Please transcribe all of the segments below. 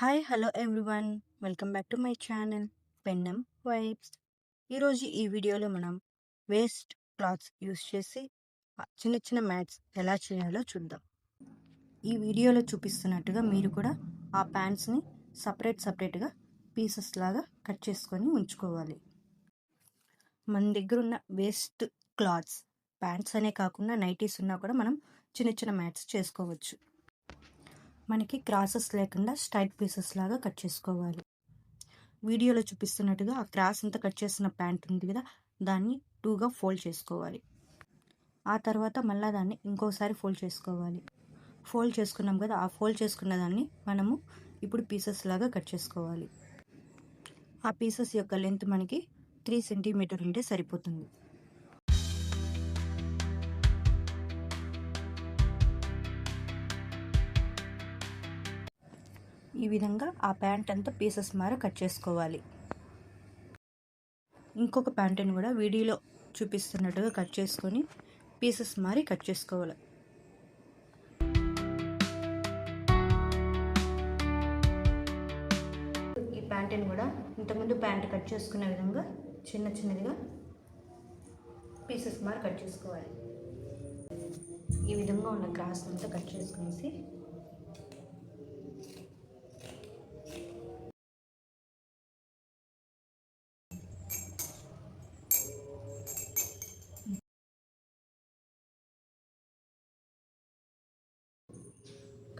Hi hello everyone welcome back to my channel Pennam vibes ఈరోజు ఈ వీడియోలో మనం వేస్ట్ క్లాత్స్ యూస్ చేసి చిన్న చిన్న మ్యాట్స్ ఎలా చేయాలో చూద్దాం. ఈ వీడియోలో చూపిస్తున్నట్టుగా మీరు కూడా ఆ ప్యాంట్స్ని సపరేట్ సపరేట్గా పీసెస్ లాగా కట్ చేసుకొని ఉంచుకోవాలి. మన దగ్గర ఉన్న వేస్ట్ క్లాత్స్ ప్యాంట్స్ అనే కాకుండా నైటీస్ ఉన్నా కూడా మనం చిన్న చిన్న మ్యాట్స్ చేసుకోవచ్చు. మనకి క్రాసెస్ లేకుండా స్ట్రైట్ పీసెస్ లాగా కట్ చేసుకోవాలి. వీడియోలో చూపిస్తున్నట్టుగా ఆ క్రాస్ అంతా కట్ చేసిన ప్యాంట్ ఉంది కదా దాన్ని టూగా ఫోల్డ్ చేసుకోవాలి. ఆ తర్వాత మళ్ళీ దాన్ని ఇంకోసారి ఫోల్డ్ చేసుకోవాలి. ఫోల్డ్ చేసుకున్నాం కదా ఆ ఫోల్డ్ చేసుకున్న దాన్ని మనము ఇప్పుడు పీసెస్ లాగా కట్ చేసుకోవాలి. ఆ పీసెస్ యొక్క లెంత్ మనకి త్రీ సెంటీమీటర్ ఉంటే సరిపోతుంది. ఈ విధంగా ఆ ప్యాంట్ అంతా పీసెస్ మార కట్ చేసుకోవాలి. ఇంకొక ప్యాంటుని కూడా వీడియోలో చూపిస్తున్నట్టుగా కట్ చేసుకొని పీసెస్ మారి కట్ చేసుకోవాలి. ఈ ప్యాంటుని కూడా ఇంతకుముందు ప్యాంట్ కట్ చేసుకునే విధంగా చిన్న చిన్నదిగా పీసెస్ మారి కట్ చేసుకోవాలి. ఈ విధంగా ఉన్న గ్రాస్ అంతా కట్ చేసుకునేసి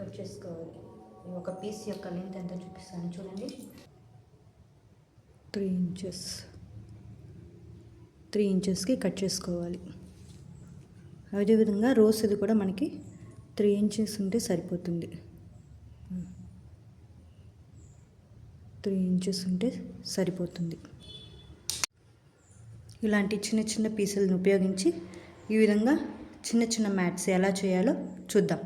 కట్ చేసుకోవాలి ఒక పీస్ యొక్క లెంత్ ఎంత చూపిస్తాను చూడండి. త్రీ ఇంచెస్ త్రీ ఇంచెస్కి కట్ చేసుకోవాలి. అదేవిధంగా రోస్ ఇది కూడా మనకి త్రీ ఇంచెస్ ఉంటే సరిపోతుంది. Hmm. త్రీ ఇంచెస్ ఉంటే సరిపోతుంది. ఇలాంటి చిన్న చిన్న పీసులను ఉపయోగించి ఈ విధంగా చిన్న చిన్న మ్యాట్స్ ఎలా చేయాలో చూద్దాం.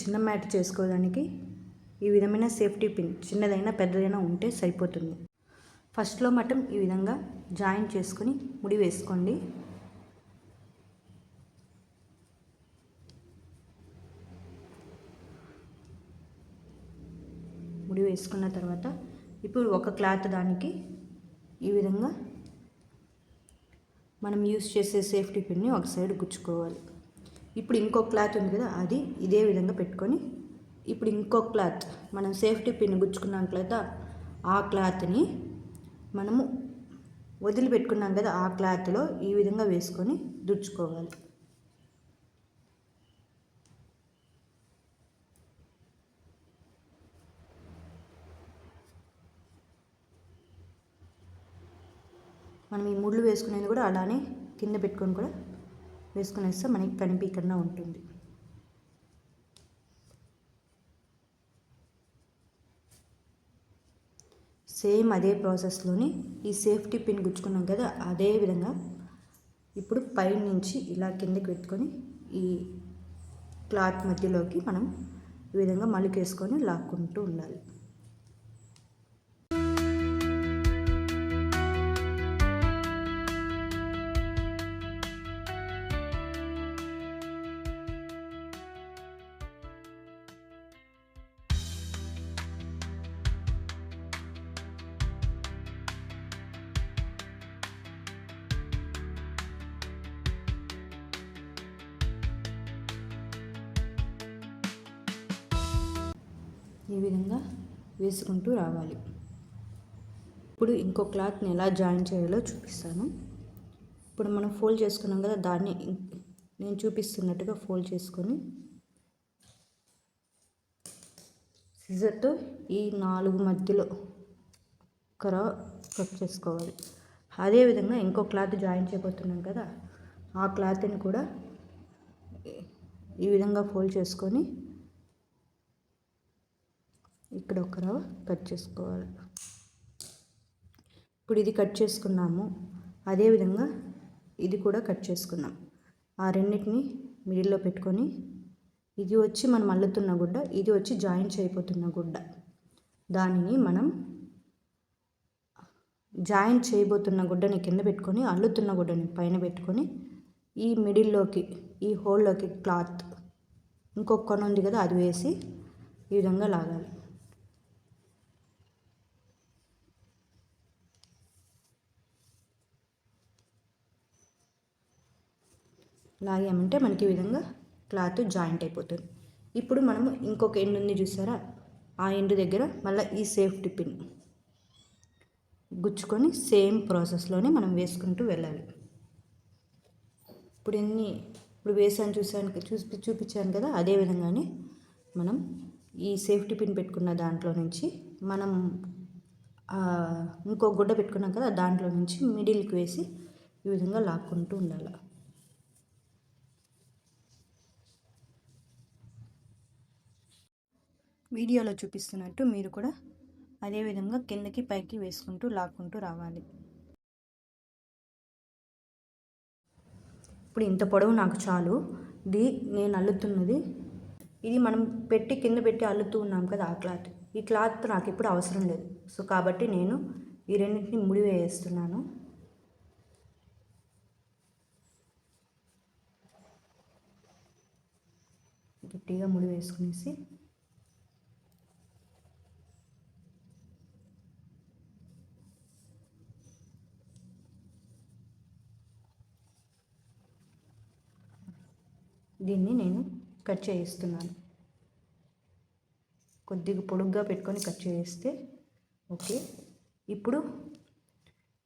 చిన్న మ్యాట్ చేసుకోవడానికి ఈ విధమైన సేఫ్టీ పిన్ చిన్నదైనా పెద్దదైనా ఉంటే సరిపోతుంది. ఫస్ట్లో మటం ఈ విధంగా జాయిన్ చేసుకొని ముడి వేసుకోండి. ముడి వేసుకున్న తర్వాత ఇప్పుడు ఒక క్లాత్ దానికి ఈ విధంగా మనం యూస్ చేసే సేఫ్టీ పిన్ని ఒక సైడ్ గుచ్చుకోవాలి. ఇప్పుడు ఇంకో క్లాత్ ఉంది కదా అది ఇదే విధంగా పెట్టుకొని ఇప్పుడు ఇంకో క్లాత్. మనం సేఫ్టీ పిన్ గుచ్చుకున్నాం కదా ఆ క్లాత్ని మనము వదిలిపెట్టుకున్నాం కదా ఆ క్లాత్లో ఈ విధంగా వేసుకొని దుడుచుకోవాలి మనం ఈ ముళ్ళు వేసుకునేది కూడా అలానే కింద పెట్టుకొని కూడా వేసుకునేస్తే మనకి కనిపించకుండా ఉంటుంది. సేమ్ అదే ప్రాసెస్లోని ఈ సేఫ్టీ పిన్ గుచ్చుకున్నాం కదా అదే విధంగా ఇప్పుడు పైన నుంచి ఇలా కిందకి పెట్టుకొని ఈ క్లాత్ మధ్యలోకి మనం ఈ విధంగా మలికేసుకొని లాక్కుంటూ ఉండాలి. ఈ విధంగా వేసుకుంటూ రావాలి. ఇప్పుడు ఇంకో క్లాత్ని ఎలా జాయిన్ చేయాలో చూపిస్తాను. ఇప్పుడు మనం ఫోల్డ్ చేసుకున్నాం కదా దాన్ని నేను చూపిస్తున్నట్టుగా ఫోల్డ్ చేసుకొని సిజర్తో ఈ నాలుగు మధ్యలో కరా కట్ చేసుకోవాలి. అదేవిధంగా ఇంకో క్లాత్ జాయిన్ చేయబోతున్నాం కదా ఆ క్లాత్ని కూడా ఈ విధంగా ఫోల్డ్ చేసుకొని ఇక్కడ ఒక రవ కట్ చేసుకోవాలి. ఇప్పుడు ఇది కట్ చేసుకున్నాము. అదేవిధంగా ఇది కూడా కట్ చేసుకున్నాం. ఆ రెండింటిని మిడిల్లో పెట్టుకొని ఇది వచ్చి మనం అల్లుతున్న గుడ్డ ఇది వచ్చి జాయిన్ చేయబోతున్న గుడ్డ. దానిని మనం జాయింట్ చేయబోతున్న గుడ్డని కింద పెట్టుకొని అల్లుతున్న గుడ్డని పైన పెట్టుకొని ఈ మిడిల్లోకి ఈ హోల్లోకి క్లాత్ ఇంకొక కొన ఉంది కదా అది వేసి ఈ విధంగా లాగాలి. లాగామంటే మనకి ఈ విధంగా క్లాత్ జాయింట్ అయిపోతుంది. ఇప్పుడు మనము ఇంకొక ఎండ్ ఉంది చూసారా? ఆ ఎండ్ దగ్గర మళ్ళీ ఈ సేఫ్టీ పిన్ గుచ్చుకొని సేమ్ ప్రాసెస్లోనే మనం వేసుకుంటూ వెళ్ళాలి. ఇప్పుడు ఎన్ని ఇప్పుడు వేసాను చూసాను చూపి చూపించాను కదా? అదే విధంగానే మనం ఈ సేఫ్టీ పిన్ పెట్టుకున్న దాంట్లో నుంచి మనం ఇంకో గుడ్డ పెట్టుకున్నాం కదా? దాంట్లో నుంచి మిడిల్కి వేసి ఈ విధంగా లాక్కుంటూ ఉండాలి. వీడియోలో చూపిస్తున్నట్టు మీరు కూడా అదేవిధంగా కిందకి పైకి వేసుకుంటూ లాక్కుంటూ రావాలి. ఇప్పుడు ఇంత పొడవు నాకు చాలు. ఇది నేను అల్లుతున్నది. ఇది మనం పెట్టి కింద పెట్టి అల్లుతూ ఉన్నాం కదా ఆ క్లాత్. ఈ క్లాత్ నాకు ఇప్పుడు అవసరం లేదు. సో కాబట్టి నేను ఈ రెండింటిని ముడి వేస్తున్నాను. గట్టిగా ముడి వేసుకునేసి దీన్ని నేను కట్ చేయిస్తున్నాను. కొద్దిగా పొడుగ్గా పెట్టుకొని కట్ చేస్తే ఓకే. ఇప్పుడు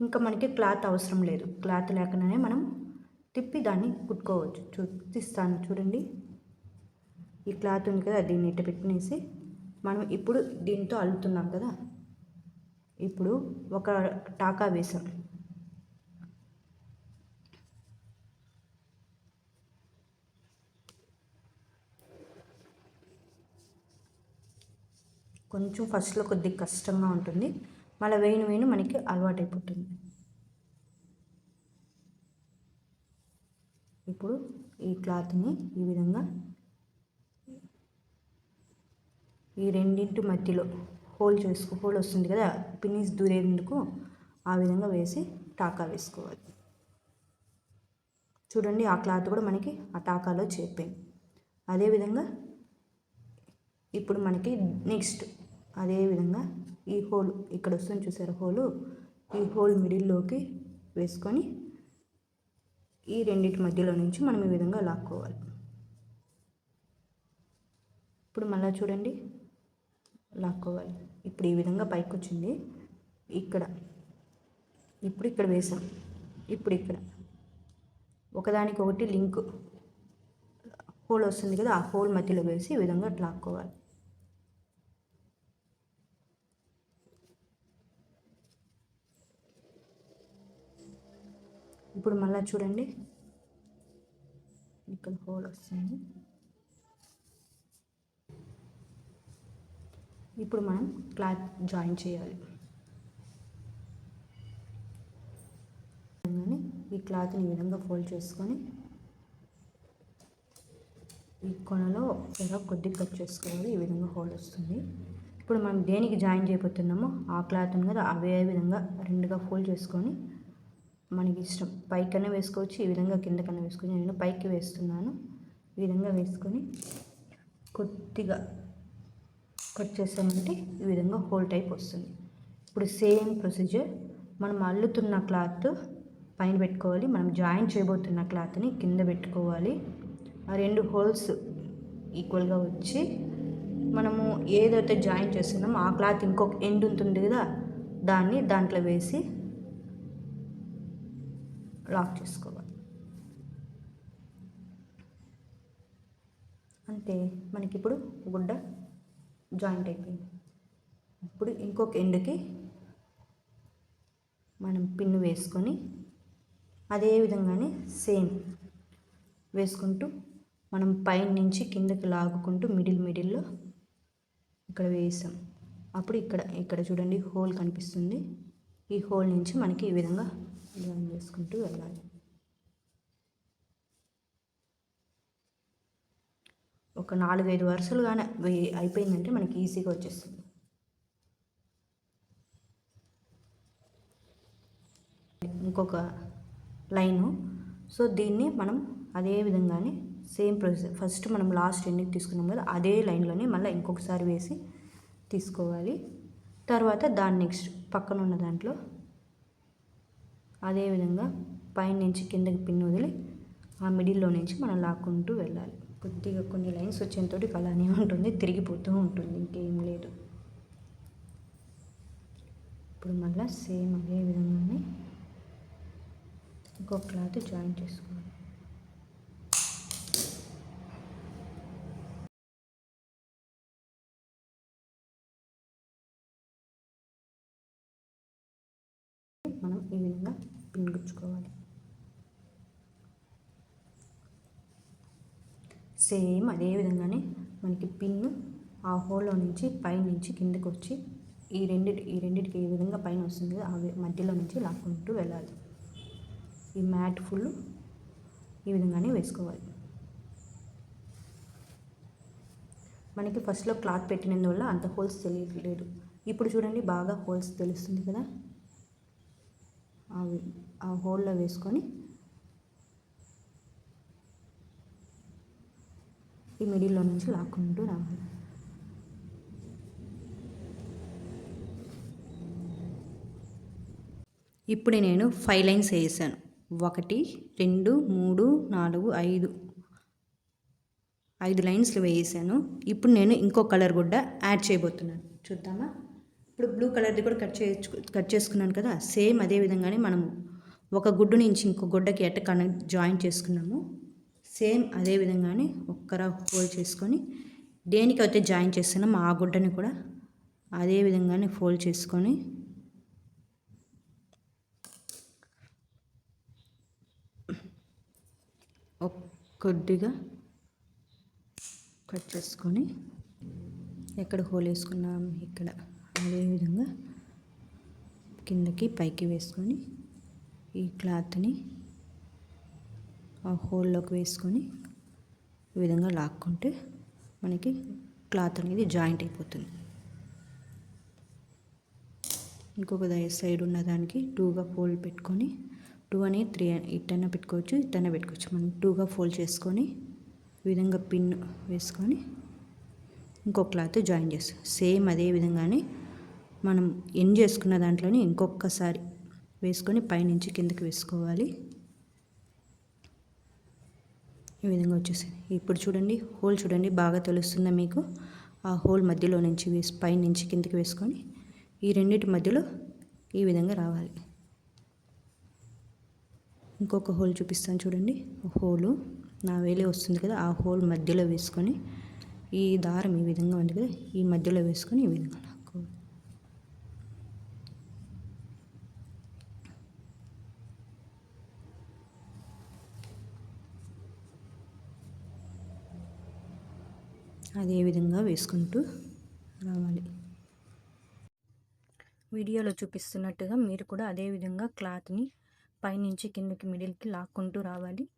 ఇంకా మనకి క్లాత్ అవసరం లేదు. క్లాత్ లేకుండానే మనం తిప్పి దాన్ని కుట్టుకోవచ్చు. చూపిస్తాను చూడండి. ఈ క్లాత్ ఉంది కదా దీన్ని ఇట్ట పెట్టినేసి మనం ఇప్పుడు దీంతో అల్లుతున్నాం కదా. ఇప్పుడు ఒక టాకా వేసాం. కొంచెం ఫస్ట్లో కొద్దిగా కష్టంగా ఉంటుంది. మళ్ళీ వేయను వేయను మనకి అలవాటైపోతుంది. ఇప్పుడు ఈ క్లాత్ని ఈ విధంగా ఈ రెండింటి మధ్యలో హోల్ చేసుకో హోల్ వస్తుంది కదా పిన్నీస్ దూరేందుకు ఆ విధంగా వేసి టాకా వేసుకోవాలి. చూడండి ఆ క్లాత్ కూడా మనకి ఆ టాకాలో చేరిపోయింది. అదేవిధంగా ఇప్పుడు మనకి నెక్స్ట్ అదేవిధంగా ఈ హోల్ ఇక్కడ వస్తుంది చూసారు హోలు? ఈ హోల్ మిడిల్లోకి వేసుకొని ఈ రెండింటి మధ్యలో నుంచి మనం ఈ విధంగా లాక్కోవాలి. ఇప్పుడు మళ్ళీ చూడండి. లాక్కోవాలి. ఇప్పుడు ఈ విధంగా పైకి వచ్చింది ఇక్కడ. ఇప్పుడు ఇక్కడ వేసాం. ఇప్పుడు ఇక్కడ. ఒకదానికి ఒకటి లింక్. హోల్ వస్తుంది కదా ఆ హోల్ మధ్యలో వేసి ఈ విధంగా లాక్కోవాలి. ఇప్పుడు మళ్ళీ చూడండి. ఇక్కడ హోల్ వస్తుంది. ఇప్పుడు మనం క్లాత్ జాయిన్ చేయాలి. ఈ క్లాత్ని ఈ విధంగా ఫోల్డ్ చేసుకొని ఈ కొనలో ఎలా కొద్దిగా కట్ చేసుకోవాలి. ఈ విధంగా హోల్ వస్తుంది. ఇప్పుడు మనం దేనికి జాయిన్ చేయబోతున్నామో ఆ క్లాత్ కదా అవే విధంగా రెండుగా ఫోల్డ్ చేసుకొని మనకి ఇష్టం పైకన్నా వేసుకోవచ్చు ఈ విధంగా కిందకన్నా వేసుకోవచ్చు. నేను పైకి వేస్తున్నాను. ఈ విధంగా వేసుకొని కొద్దిగా కట్ చేసామంటే ఈ విధంగా హోల్ టైప్ వస్తుంది. ఇప్పుడు సేమ్ ప్రొసీజర్. మనం అల్లుతున్న క్లాత్ పైన పెట్టుకోవాలి. మనం జాయిన్ చేయబోతున్న క్లాత్ని కింద పెట్టుకోవాలి. ఆ రెండు హోల్స్ ఈక్వల్గా వచ్చి మనము ఏదైతే జాయిన్ చేస్తున్నామో ఆ క్లాత్ ఇంకొక ఎండ్ ఉంటుంది కదా దాన్ని దాంట్లో వేసి లాక్ చేసుకోవాలి అంతే మనకి ఇప్పుడు గుడ్డ జాయింట్ అయిపోయింది. ఇప్పుడు ఇంకొక ఎండ్కి మనం పిన్ను వేసుకొని అదే విధంగానే సేమ్ వేసుకుంటూ మనం పైన నుంచి కిందకి లాగుకుంటూ మిడిల్ మిడిల్లో ఇక్కడ వేసాం. అప్పుడు ఇక్కడ ఇక్కడ చూడండి హోల్ కనిపిస్తుంది. ఈ హోల్ నుంచి మనకి ఈ విధంగా జాయిన్ చేసుకుంటూ వెళ్ళాలి. ఒక నాలుగైదు వరుసలు కానీ అయిపోయిందంటే మనకి ఈజీగా వచ్చేస్తుంది. ఇంకొక లైను. సో దీన్ని మనం అదే విధంగానే సేమ్ ప్రొసెస్ ఫస్ట్ మనం లాస్ట్ ఎండింగ్ తీసుకున్నాం కదా అదే లైన్లోనే మళ్ళీ ఇంకొకసారి వేసి తీసుకోవాలి. తర్వాత దాని నెక్స్ట్ పక్కన ఉన్న దాంట్లో అదేవిధంగా పైన నుంచి కిందకి పిన్ వదిలి ఆ మిడిల్లో నుంచి మనం లాక్కుంటూ వెళ్ళాలి. కొద్దిగా కొన్ని లైన్స్ వచ్చేంతోటి అలానే ఉంటుంది తిరిగిపోతూ ఉంటుంది ఇంకేం లేదు. ఇప్పుడు మళ్ళీ సేమ్ అదే విధంగానే ఇంకో క్లాత్ జాయిన్ చేసుకోవాలి. గుచ్చుకోవాలి సేమ్ అదే విధంగానే మనకి పిన్ ఆ హోల్లో నుంచి పైనుంచి నుంచి కిందకి వచ్చి ఈ రెండిటి ఈ రెండిటికి ఏ విధంగా పైన వస్తుంది అవి మధ్యలో నుంచి లాక్కుంటూ వెళ్ళాలి. ఈ మ్యాట్ ఫుల్ ఈ విధంగానే వేసుకోవాలి. మనకి ఫస్ట్లో క్లాత్ పెట్టినందువల్ల అంత హోల్స్ తెలియట్లేదు. ఇప్పుడు చూడండి బాగా హోల్స్ తెలుస్తుంది కదా? అవి ఆ హోల్లో వేసుకొని ఈ మిడిల్లో నుంచి లాక్కుంటూ రావాలి. ఇప్పుడు నేను ఫైవ్ లైన్స్ వేసాను. ఒకటి రెండు మూడు నాలుగు ఐదు. ఐదు లైన్స్లు వేసాను. ఇప్పుడు నేను ఇంకో కలర్ గుడ్డ యాడ్ చేయబోతున్నాను. చూద్దామా? ఇప్పుడు బ్లూ కలర్ది కూడా కట్ చేయొచ్చు కట్ చేసుకున్నాను కదా. సేమ్ అదే విధంగానే మనము ఒక గుడ్డు నుంచి ఇంకో గుడ్డకి ఎట్ట కనెక్ట్ జాయిన్ చేసుకున్నాము. సేమ్ అదే విధంగానే ఒక్కర ఫోల్డ్ చేసుకొని దేనికి అయితే జాయిన్ చేస్తున్నామో ఆ గుడ్డని కూడా అదే విధంగానే ఫోల్డ్ చేసుకొని కొద్దిగా కట్ చేసుకొని ఎక్కడ హోల్ వేసుకున్నాం? ఇక్కడ. అదేవిధంగా కిందకి పైకి వేసుకొని ఈ క్లాత్ని ఆ హోల్లోకి వేసుకొని ఈ విధంగా లాక్కుంటే మనకి క్లాత్ అనేది జాయింట్ అయిపోతుంది. ఇంకొక సైడ్ ఉన్న దానికి టూగా ఫోల్డ్ పెట్టుకొని టూ అని త్రీ ఇట్టన పెట్టుకోవచ్చు ఇట్టన పెట్టుకోవచ్చు. మనం టూగా ఫోల్డ్ చేసుకొని ఈ విధంగా పిన్ వేసుకొని ఇంకో క్లాత్ జాయిన్ చేస్తాం సేమ్ అదే విధంగానే మనం ఎన్ చేసుకున్న దాంట్లోనే ఇంకొకసారి వేసుకొని పైనుంచి కిందకి వేసుకోవాలి. ఈ విధంగా వచ్చేసింది. ఇప్పుడు చూడండి హోల్ చూడండి బాగా తెలుస్తుందా మీకు? ఆ హోల్ మధ్యలో నుంచి వేసి పైనుంచి కిందకి వేసుకొని ఈ రెండింటి మధ్యలో ఈ విధంగా రావాలి. ఇంకొక హోల్ చూపిస్తాను చూడండి. హోలు నా వేలే వస్తుంది కదా ఆ హోల్ మధ్యలో వేసుకొని ఈ దారం ఈ విధంగా ఉంది కదా ఈ మధ్యలో వేసుకొని ఈ విధంగా అదేవిధంగా అదే విధంగా వేసుకుంటూ రావాలి. వీడియోలో చూపిస్తున్నట్టుగా మీరు కూడా అదే విధంగా క్లాత్ని పైనుంచి కిందకి మిడిల్కి లాక్కుంటూ రావాలి.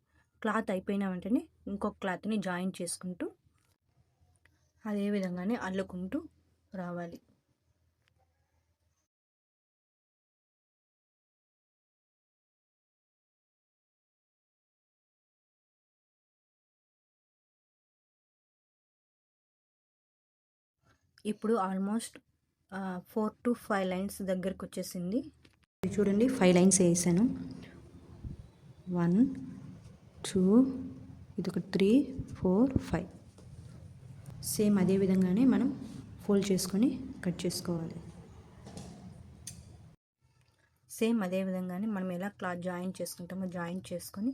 క్లాత్ అయిపోయిన వెంటనే ఇంకొక క్లాత్ని జాయిన్ చేసుకుంటూ అదేవిధంగానే అల్లుకుంటూ రావాలి. ఇప్పుడు almost four to five lines దగ్గరకు వచ్చేసింది చూడండి ఫైవ్ లైన్స్ వేసాను. వన్ టూ ఇది ఒక త్రీ ఫోర్ ఫైవ్ సేమ్ అదే విధంగానే మనం ఫోల్డ్ చేసుకొని కట్ చేసుకోవాలి. సేమ్ అదే విధంగానే మనం ఎలా క్లాత్ జాయిన్ చేసుకుంటామో జాయిన్ చేసుకొని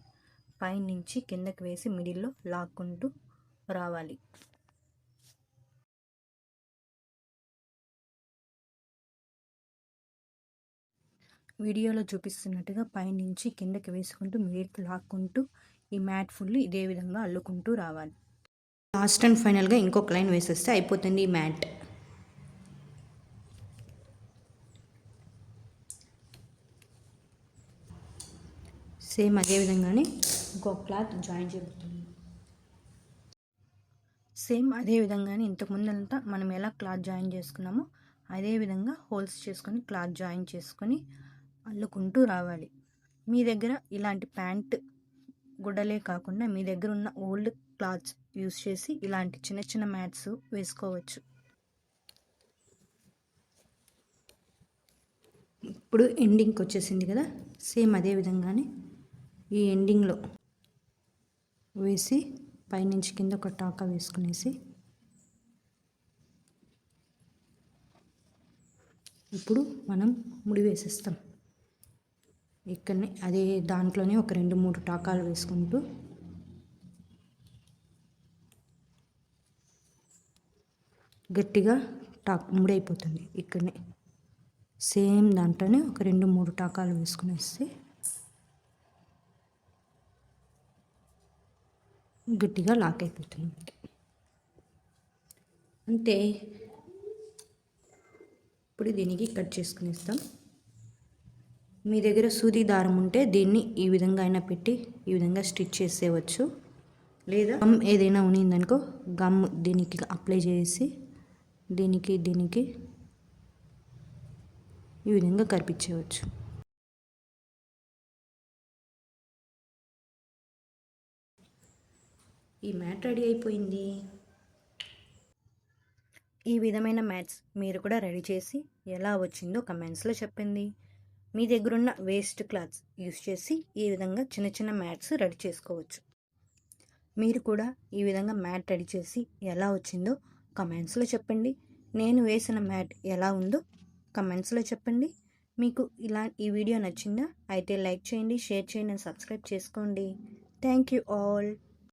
పైనుంచి కిందకి వేసి మిడిల్లో లాక్కుంటూ రావాలి. వీడియోలో చూపిస్తున్నట్టుగా పైనుంచి కిందకి వేసుకుంటూ మిడిల్కి లాక్కుంటూ ఈ మ్యాట్ ఫుల్ ఇదే విధంగా అల్లుకుంటూ రావాలి. లాస్ట్ అండ్ ఫైనల్గా ఇంకొక లైన్ వేసేస్తే అయిపోతుంది ఈ మ్యాట్. సేమ్ అదే విధంగానే ఇంకొక క్లాత్ జాయిన్ చేయబడుతుంది సేమ్ అదే విధంగానే ఇంతకుముందంతా మనం ఎలా క్లాత్ జాయిన్ చేసుకున్నామో అదే విధంగా హోల్స్ చేసుకొని క్లాత్ జాయిన్ చేసుకొని అల్లుకుంటూ రావాలి. మీ దగ్గర ఇలాంటి ప్యాంట్ గుడ్డలే కాకుండా మీ దగ్గర ఉన్న ఓల్డ్ క్లాత్స్ యూస్ చేసి ఇలాంటి చిన్న చిన్న మ్యాట్స్ వేసుకోవచ్చు. ఇప్పుడు ఎండింగ్కి వచ్చేసింది కదా సేమ్ అదే విధంగానే ఈ ఎండింగ్లో వేసి పైనుంచి కింద ఒక టాకా వేసుకునేసి ఇప్పుడు మనం ముడి వేసేస్తాం. ఇక్కడనే అదే దాంట్లోనే ఒక రెండు మూడు టాకాలు వేసుకుంటూ. గట్టిగా టాక్ ముడైపోతుంది ఇక్కడనే. సేమ్ దాంట్లోనే ఒక రెండు మూడు టాకాలు వేసుకునేస్తే గట్టిగా లాక్ అయిపోతుంది అంతే. ఇప్పుడు దీనికి కట్ చేసుకునేస్తాం. మీ దగ్గర సూది దారం ఉంటే దీన్ని ఈ విధంగా అయినా పెట్టి ఈ విధంగా స్టిచ్ చేసేవచ్చు లేదా గమ్ ఏదైనా ఉన్నిందనుకో గమ్ దీనికి అప్లై చేసి దీనికి దీనికి ఈ విధంగా కనిపించవచ్చు ఈ మ్యాట్ రెడీ అయిపోయింది. ఈ విధమైన మ్యాట్స్ మీరు కూడా రెడీ చేసి ఎలా వచ్చిందో కమెంట్స్లో చెప్పండి. మీ దగ్గరున్న వేస్ట్ క్లాత్స్ యూస్ చేసి ఈ విధంగా చిన్న చిన్న మ్యాట్స్ రెడీ చేసుకోవచ్చు. మీరు కూడా ఈ విధంగా మ్యాట్ రెడీ చేసి ఎలా వచ్చిందో కమెంట్స్లో చెప్పండి. నేను వేసిన మ్యాట్ ఎలా ఉందో కమెంట్స్లో చెప్పండి. మీకు ఇలా ఈ వీడియో నచ్చిందా అయితే లైక్ చేయండి షేర్ చేయండి సబ్స్క్రైబ్ చేసుకోండి. Thank you all.